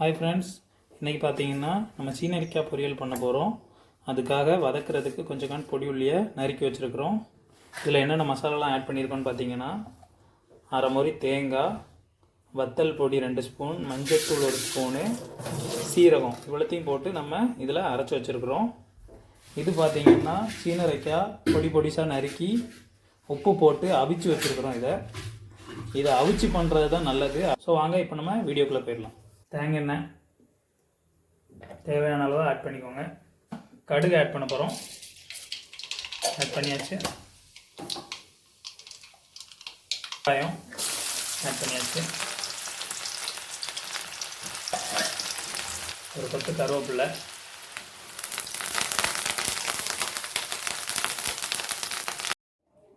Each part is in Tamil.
ஹாய் ஃப்ரெண்ட்ஸ் இன்றைக்கி பார்த்தீங்கன்னா நம்ம சீனரிக்காய் பொரியல் பண்ண போகிறோம் அதுக்காக வதக்கிறதுக்கு கொஞ்சம் பொடி உள்ளியை நறுக்கி வச்சுருக்குறோம். இதில் என்னென்ன மசாலாலாம் ஆட் பண்ணியிருக்கோன்னு பார்த்தீங்கன்னா அரை முறி தேங்காய் வத்தல் பொடி ரெண்டு ஸ்பூன் மஞ்சத்தூள் ஒரு ஸ்பூனு சீரகம் இவ்வளோத்தையும் போட்டு நம்ம இதில் அரைச்சி வச்சுருக்குறோம். இது பார்த்தீங்கன்னா சீனரைக்காய் பொடி பொடிசாக நறுக்கி உப்பு போட்டு அவிச்சு வச்சுருக்குறோம் இதை. இதை அவிச்சு பண்ணுறது தான் நல்லது. ஸோ வாங்க இப்போ நம்ம வீடியோக்குள்ளே போயிடலாம். தேங்காய் எண்ணெய் தேவையான அளவு ஆட் பண்ணிக்கோங்க. கடுகு ஆட் பண்ண போகிறோம் ஆட் பண்ணியாச்சு. வெங்காயம் ஆட் பண்ணியாச்சு. ஒரு பத்து கருவேப்பில்லை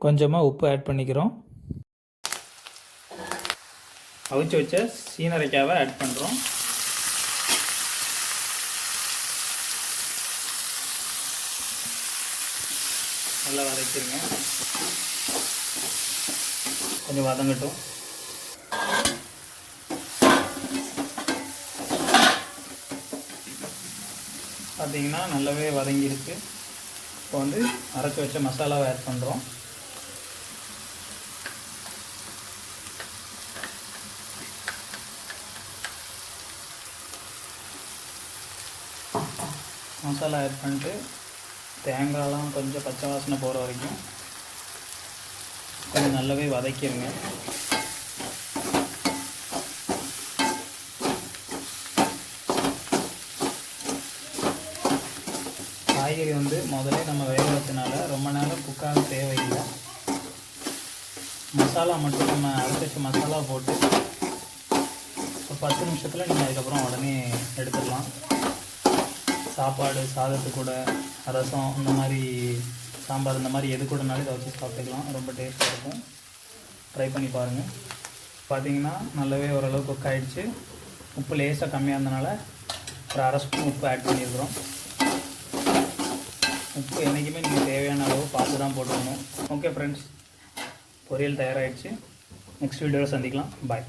கொஞ்சமாக உப்பு ஆட் பண்ணிக்கிறோம். அவிச்சு வச்ச சீனரைக்காவை ஆட் பண்ணுறோம் நல்லா வதக்கிடுங்க கொஞ்சம் வதங்கட்டும். பார்த்தீங்கன்னா நல்லாவே வதங்கியிருக்கு. இப்போ வந்து அரைச்சி வச்ச மசாலாவை ஆட் பண்ணுறோம் மசாலா ஆட் பண்ணிட்டு தேங்காயெலாம் கொஞ்சம் பச்சை வாசனை போகிற வரைக்கும் கொஞ்சம் நல்லாவே வதக்கிடுங்க காய்கறி வந்து முதல்ல நம்ம வேக வச்சனால ரொம்ப நேரம் குக்காக தேவையில்லை. மசாலா மட்டும் நம்ம அரைச்சி மசாலா போட்டு ஒரு பத்து நிமிஷத்தில் நீங்கள் அதுக்கப்புறம் உடனே சாப்பாடு சாதத்து கூட ரசம் இந்த மாதிரி சாம்பார் இந்த மாதிரி எது கூடனாலும் இதை வச்சு சாப்பிட்டுக்கலாம். ரொம்ப டேஸ்ட்டாக இருக்கும். ட்ரை பண்ணி பாருங்கள் பார்த்தீங்கன்னா நல்லாவே ஓரளவுக்கு குக் ஆகிடுச்சு உப்பு லேசாக கம்மியாக இருந்தனால ஒரு அரை ஸ்பூன் உப்பு ஆட் பண்ணியிருக்கிறோம். உப்பு என்றைக்குமே நீங்கள் தேவையான அளவு பார்த்து தான் போட்டுக்கணும். ஓகே ஃப்ரெண்ட்ஸ் பொரியல் தயாராகிடுச்சு நெக்ஸ்ட் வீடியோவில் சந்திக்கலாம். பாய்